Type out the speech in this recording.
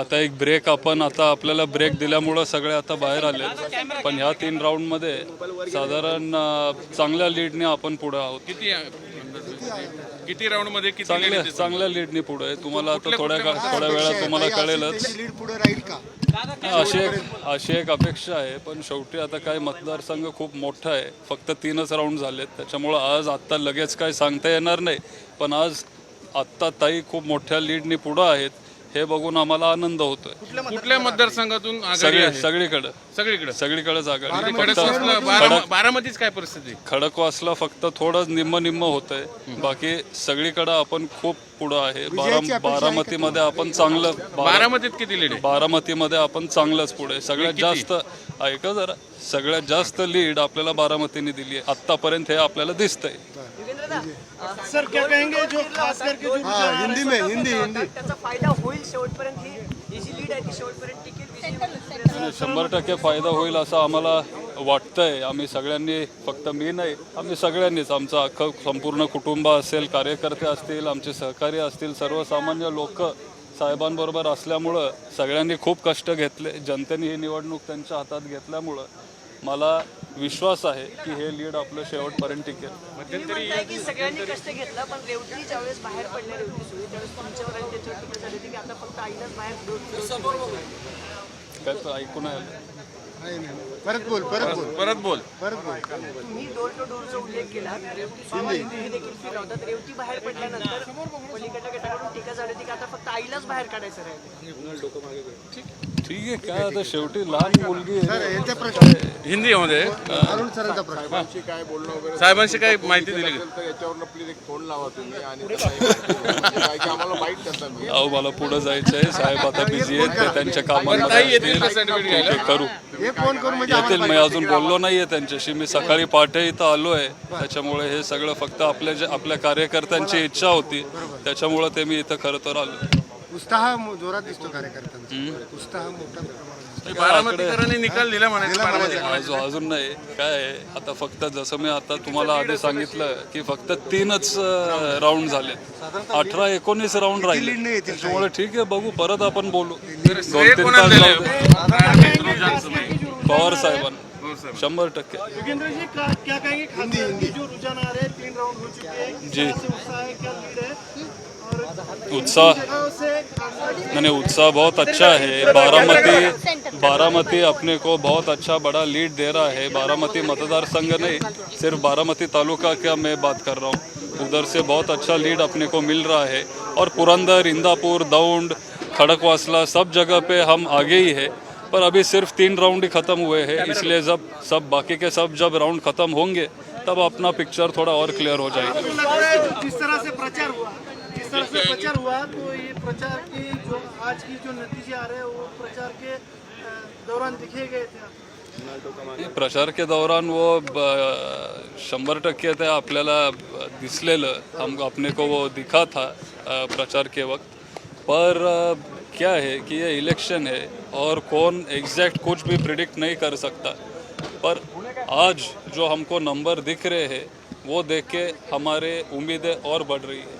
आता एक ब्रेक आपण आता आपल्याला ब्रेक दिल्यामुळं सगळे आता बाहेर आले. पण ह्या तीन राऊंडमध्ये साधारण चांगल्या लीडने आपण पुढे आहोत. किती किती राऊंडमध्ये किती चांगल्या? चांगल्या लीडने पुढे आहे. तुम्हाला आता थोड्या का- थोड्या वेळात तुम्हाला कळेलच. लीड पुढे राहील का? अशी एक अशी एक अपेक्षा आहे पण शेवटी आता काय मतदारसंघ खूप मोठा आहे. फक्त तीनच राऊंड झालेत. त्याच्यामुळं आज आत्ता लगेच काय सांगता येणार नाही. पण आज आत्ता ताई खूप मोठ्या लीडनी पुढं आहेत. हे बघून आम्हाला आनंद होतोय. कुठल्या मतदारसंघातून आघाडी सगळे आहे? सगळीकडे. सगळीकडे? सगळीकडेच आघाडी. फक्त खडकवासला बारा- बारामतीच काय परिस्थिती? खडकवासला फक्त थोडं निम्म निम्म होत आहे बाकी सगळीकडे आपण खूप पुढं आहे. बारा बारामतीमध्ये आपण चांगलं बारा- बारामतीत किती लीड आहे? बारामतीमध्ये आपण चांगलंच पुढे सगळ्यात जास्त ऐका जरा. सगळ्यात जास्त लीड आपल्याला बारामतीने दिली आहे. आतापर्यंत हे आपल्याला दिसतंय. सर क्या कहेंगे जो खास करके जो हिंदी में हिंदी हिंदी। त्याचा फायदा होईल शेवटपर्यंत ही ही जी लीड आहे ती शेवटपर्यंत टिकेल शंभर टक्के फायदा होईल असं आम्हाला वाटतंय. आम्ही सगळ्यांनी फक्त मी नाही आम्ही सगळ्यांनीच आमचं अख्खं संपूर्ण कुटुंब असेल कार्यकर्ते असतील आमचे सहकारी असतील सर्वसामान्य लोक साहेबांबरोबर असल्यामुळं सगळ्यांनी खूप कष्ट घेतले. जनतेने ही निवडणूक त्यांच्या हातात घेतल्यामुळं. मला विश्वास आहे की हे लीड आपलं शेवटपर्यंत टिकेल. म्हणताय की सगळ्यांनी कष्ट घेतला पण रेवती ज्यावेळेस बाहेर पडल्या रेवती सुरू त्यावेळेस तुमच्यावर आणि त्याच्यावर टीका झाली होती की आता फक्त आईलाच बाहेर दोन- काय तर ऐकून आहे. परत बोल परत बोल. परत बोल. परत बोल. तुम्ही डोर टू डोरचा उल्लेख केला. रेवती सोबत हे देखील फील होतात रेवती बाहेर पडल्यानंतर पलीकडल्या गटाकडून टीका झाली होती की आता फक्त आईलाच बाहेर काढायचं राहिलं ठीक. आहे काय आता शेवटी लहान मुलगी आहे. सर यांचा प्रश्न. हिंदीमध्ये अरुण सरांचा प्रश्न. साहेबांशी काय माहिती दिली का? तर याच्यावरनं प्लीज एक फोन लावा तुम्ही आणि त्यांना एक माहिती द्या. काय की आम्हाला माहीत नसतं मी. अहो मला पुढे जायचं आहे साहेब आता बिझी आहेत ते त्यांच्या कामामध्ये ताई येतील असतील. का सर्टिफिकेट ठीक घ्यायला आहे, करू. हे फोन करून म्हणजे येतील मी अजून बोललो नाहीये त्यांच्याशी. मी सकाळी पहाटे इथं आलो आहे त्याच्यामुळे हे सगळं फक्त आपल्या जे आपल्या कार्यकर्त्यांची इच्छा होती. त्याच्यामुळे ते मी इथं खरं तर आलो उत्साह मो- जोरात दिसतो कार्यकर्त्यांचा. उत्साह मोठा प्रमाणात दिसतो. बारामतीकरांनी निकाल दिला म्हणायचं अजून अजून नाही. काय आहे, आता फक्त जसं मी आता तुम्हाला आधी सांगितलं की फक्त तीनच राऊंड झाले. अठरा एकोणीस राऊंड राहिले. lead नाही येतील त्याच्यामुळे ठीक आहे बघू परत आपण बोलू. दोन तीन तास दिलंय? जाऊ दे. पवार साहेबांना. शंभर टक्के. योगेंद्र जी का, क्या कहेंगे? खास करके जो रुझान आ रहे हैं तीन राउंड हो चुके हैं। किस जी। तरह से उत्साह है? क्या लीड है? और उत्साह. नहीं उत्साह बहुत अच्छा है। बारामती बारामती अपने को बहुत अच्छा बड़ा लीड दे रहा है। बारामती मतदार संघ नहीं, सिर्फ़ बारामती तालुका का मैं बात कर रहा हूँ। उधर से बहुत अच्छा लीड अपने को मिल रहा है। और पुरंदर, इंदापुर, दौंड, खड़कवासला, सब जगह पे हम आगे ही है। पर अभी सिर्फ़ तीन राउंड ही ख़त्म हुए हैं। इसलिए जब, सब, बाकी के सब जब राउंड ख़त्म होंगे, तब अपना पिक्चर थोड़ा और क्लियर हो जाएगा। तरह से प्रचार हुआ जिस तरह से प्रचार हुआ तो ये प्रचार की जो आज की जो नतीजे आ रहे हैं वो प्रचार के दौरान दिखे गए थे प्रचार के दौरान वो शंबर टक्के ते आपल्याला दिसलेलं हम अपने को वो दिखा था प्रचार के वक्त। पर क्या है कि ये इलेक्शन है और कौन एग्जैक्ट कुछ भी प्रिडिक्ट नहीं कर सकता। पर आज जो हमको नंबर दिख रहे हैं वो देख के हमारे उम्मीदें और बढ़ रही है।